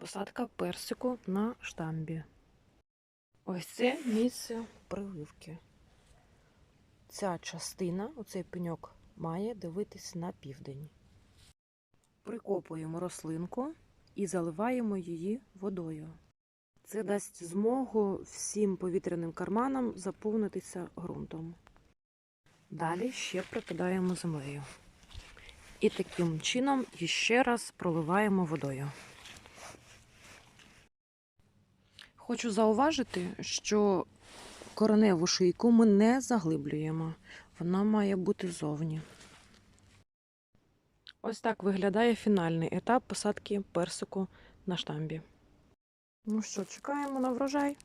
Посадка персику на штамбі. Ось це місце прививки. Ця частина, оцей пеньок, має дивитись на південь. Прикопуємо рослинку і заливаємо її водою. Це дасть змогу всім повітряним карманам заповнитися ґрунтом. Далі ще прикидаємо землею. І таким чином іще раз проливаємо водою. Хочу зауважити, що кореневу шийку ми не заглиблюємо. Вона має бути зовні. Ось так виглядає фінальний етап посадки персику на штамбі. Ну що, чекаємо на врожай.